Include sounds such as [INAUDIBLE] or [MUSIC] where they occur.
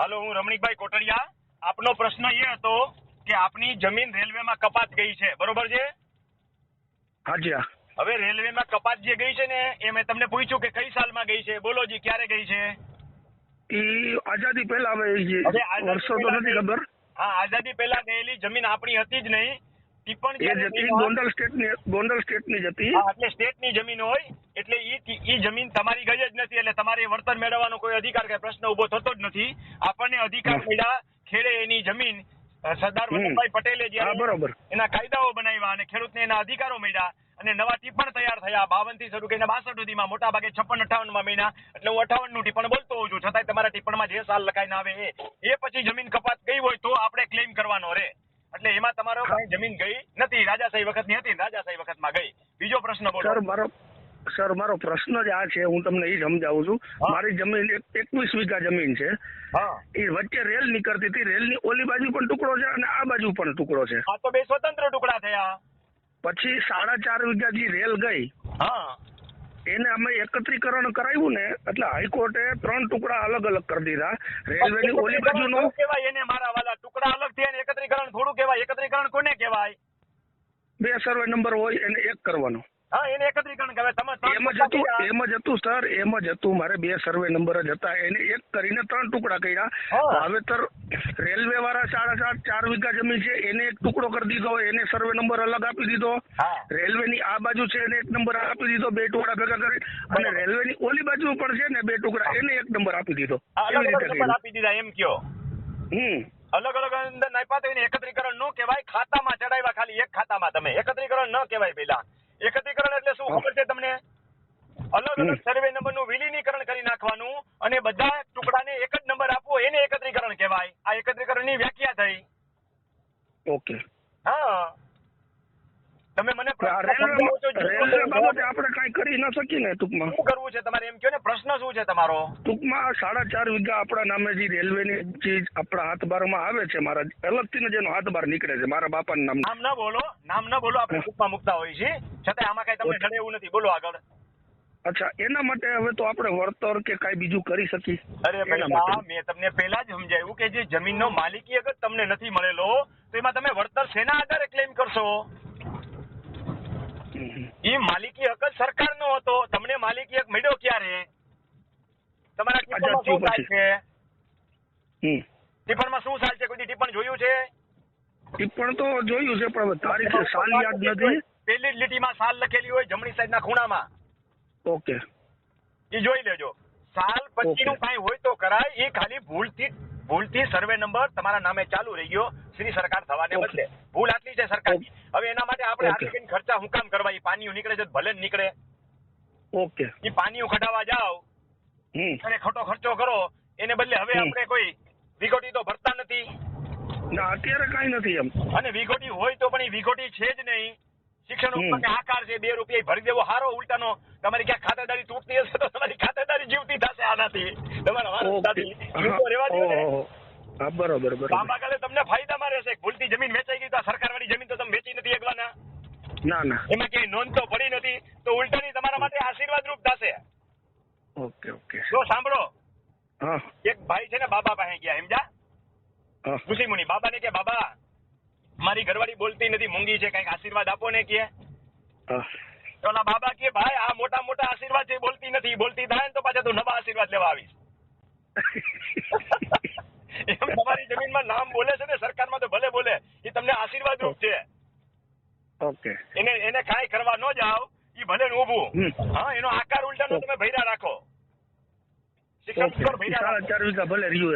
હાલો હું રમણીકભાઈ કોટડિયા. આપનો પ્રશ્ન એ હતો કે આપની જમીન રેલવેમાં કપાત ગઈ છે. બરોબર છે? હાજી હવે રેલવેમાં કપાત જે ગઈ છે ને એ મેં તમને પૂછ્યું કે કઈ સાલમાં ગઈ છે? બોલો જી ક્યારે ગઈ છે? એ આઝાદી પહેલા વર્ષો તો નથી ખબર. હા આઝાદી પહેલા ગયેલી જમીન આપણી હતી જ નહીં. ટિપ્પણ એ જ્યારે જતી ગોંડલ સ્ટેટની ગોંડલ સ્ટેટની જ હતી હા, એટલે સ્ટેટની જમીન હોય એટલે ઈ ઈ જમીન તમારી ગઈ જ નથી એટલે તમારે વળતર મેળવવાનો કોઈ અધિકાર કે પ્રશ્ન ઊભો થતો જ નથી. આપણને અધિકાર મળ્યા ખેડે એની જમીન. સરદાર વલ્લભભાઈ પટેલે બરોબર. એના કાયદાઓ બનાવ્યા અને ખેડૂતને એના અધિકારો મળ્યા અને નવા ટીપણ તૈયાર થયા. બાવનથી શરૂ કરીને બાસઠ સુધીમાં મોટા ભાગે છપ્પન અઠાવનમાં મહિના એટલે હું અઠાવનનું ટીપણ બોલતો હોઉં છું. છતાંય તમારા ટીપણમાં જે સાલ લખાઈને આવે એ. એ પછી જમીન કપાત ગઈ હોય તો આપણે ક્લેમ કરવાનો રે. એટલે એમાં તમારો કઈ જમીન ગઈ નથી રાજાશાહી વખતની હતી ને રાજાશાહી વખતમાં ગઈ. બીજો પ્રશ્ન બોલો. સર મારો સર મારો પ્રશ્ન જ આ છે હું તમને એ સમજાવું છું. મારી જમીન એકવીસ વીઘા જમીન છે. હા. એ વચ્ચે રેલ નીકળતી હતી રેલની ઓલી બાજુ પણ ટુકડો છે અને આ બાજુ પણ ટુકડો છે. આ તો બે સ્વતંત્ર ટુકડા થયા. પછી સાડા ચાર વીઘા જે રેલ ગઈ હા. એને અમે એકત્રીકરણ કરાવ્યું ને એટલે હાઈકોર્ટે ત્રણ ટુકડા અલગ અલગ કરી દીધા. રેલવેની ઓલી બાજુનો થોડું કહેવાય એને મારા વાલા? ટુકડા અલગ થયા એકત્રીકરણ થોડું કહેવાય. એકત્રીકરણ કોને કહેવાય? બે સર્વે નંબર હોય એને એક કરવાનો. હા એને એકત્રીકરણ કહેવાય. તમે એમ જ હતું એમ જ હતું સર એમ જ હતું. મારે બે સર્વે નંબર જ હતા. એને એક કરીને ત્રણ ટુકડા કર્યા. વાવેતર રેલવે વાળા સાડા સાત ચાર વીઘા જમીન છે. એને એક ટુકડો કરી દીધો. એને સર્વે નંબર અલગ આપી દીધો. રેલવેની આ બાજુ છે એને એક નંબર આપી દીધો. બે ટુકડા ભેગા કરી. અને રેલવે રેલવેની ઓલી બાજુ પણ છે ને બે ટુકડા એને એક નંબર આપી દીધો. આપી દીધા એમ કયો. હમ. અલગ અલગ અંદર નાખ્યા તો એને એકત્રીકરણ ન કહેવાય. ખાતામાં ચડાવ્યા ખાલી એક ખાતામાં તમે. એકત્રીકરણ ન કહેવાય પેલા. એકત્રીકરણ એટલે શું ખબર છે તમને? અલગ અલગ સર્વે નંબરનું વિલીનીકરણ કરી નાખવાનું અને બધા ટુકડાને એક જ નંબર આપવો એને એકત્રીકરણ કહેવાય. આ એકત્રીકરણની વ્યાખ્યા થઈ. ઓકે. હા. તમે મને આપણે કઈ કરી ન શકીએ ને ટૂંકમાં. શું કરવું છે તમારે એમ કયો ને પ્રશ્ન શું છે તમારો? ટૂંકમાં સાડા ચાર વીઘા આપણા નામે જે રેલવેની જે આપણા હાથબારમાં આવે છે મારા અલગથી જેનો હાથબાર નીકળે છે મારા બાપાના નામ. નામ ન બોલો નામ ન બોલો આપણે ટૂંકમાં મૂકતા હોય છે છતાં આમાં કઈ તમને. જડે એવું નથી. બોલો આગળ. અચ્છા એના માટે હવે તો આપણે વળતર કે કઈ બીજું કરી શકીએ? અરે ભાઈ. મેં તમને પહેલા જ સમજાવ્યું કે જે જમીનનો માલિકી અગર તમને નથી મળેલો તો એમાં તમે વળતર શેના આધારે ક્લેમ કરશો. એ માલિકી હક જ સરકારનો હતો. તમને માલિકી હક મળ્યો ક્યારે? તમારા ટિપ્પણમાં શું થાય છે? હમ. શું થાય છે? કોઈ દી જોયું છે? ટિપ્પણ તો જોયું છે પણ તારીખ સાલ યાદ નથી. પેલી લીટીમાં સાલ લખેલી હોય જમણી સાઈડના ખૂણામાં. ઓકે. એ જોઈ લેજો. સાલ પછી નું કઈ હોય તો કરાય. એ ખાલી ભૂલથી ભૂલથી સર્વે નંબર તમારા નામે ચાલુ રહી ગયો. શ્રી સરકાર થવાને બદલે. ભૂલ આટલી છે સરકારની. હવે એના આપણે. આટલી કઈ ખર્ચા હું કામ કરવા એ પાણીઓ નીકળે છે ભલે નીકળે. ઓકે એ પાણીઓ કઢાવવા જાવ અને ખોટો ખર્ચો કરો એને બદલે હવે આપણે કોઈ વિગોટી તો ભરતા નથી. ના અત્યારે કઈ નથી એમ. અને વિગોટી હોય તો પણ એ વિગોટી છે જ નહીં. શિક્ષણ ઉપર આકાર છે બે રૂપિયા ભરી દેવો હારો ઉલટાનો. તમારી ક્યાં ખાતેદારી તૂટતી હશે તો તમારી ખાતેદારી જીવતી થશે આનાથી. તમારા. ઓહો. હા બરોબર બરોબર. લાંબા ગાળે તમને ફાયદામાં રહેશે ભૂલથી જમીન વેચાઈ ગઈ તો સરકાર વાળી જમીન તો તમે વેચી નથી ના ના. એમાં ક્યાંય નોંધ તો પડી નથી તો ઉલટાની તમારા માટે આશીર્વાદ રૂપ થશે. Okay okay. જો સાંભળો. એક ભાઈ છે ને બાબા પાસે ગયા સમજા હા. ઋષિ મુનિ બાબાને કે બાબા મારી ઘરવાળી બોલતી નથી મૂંગી છે કંઈક આશીર્વાદ આપો ને કે. ઓલા બાબા કે ભાઈ આ મોટા મોટા આશીર્વાદ છે બોલતી નથી બોલતી થાય ને તો પાછા તું નવા આશીર્વાદ લેવા આવીશ. [LAUGHS] એમ તમારી જમીનમાં નામ બોલે છે ને સરકારમાં તો ભલે બોલે એ તમને આશીર્વાદ રૂપ છે. ઓકે. એને એને કાંઈ કરવા ન જાઓ એ ભલે ને ઊભું. હા એનો આકાર ઉલટાનો તમે ભૈરા રાખો. શિક્ષણ વીઘા ભલે રહ્યું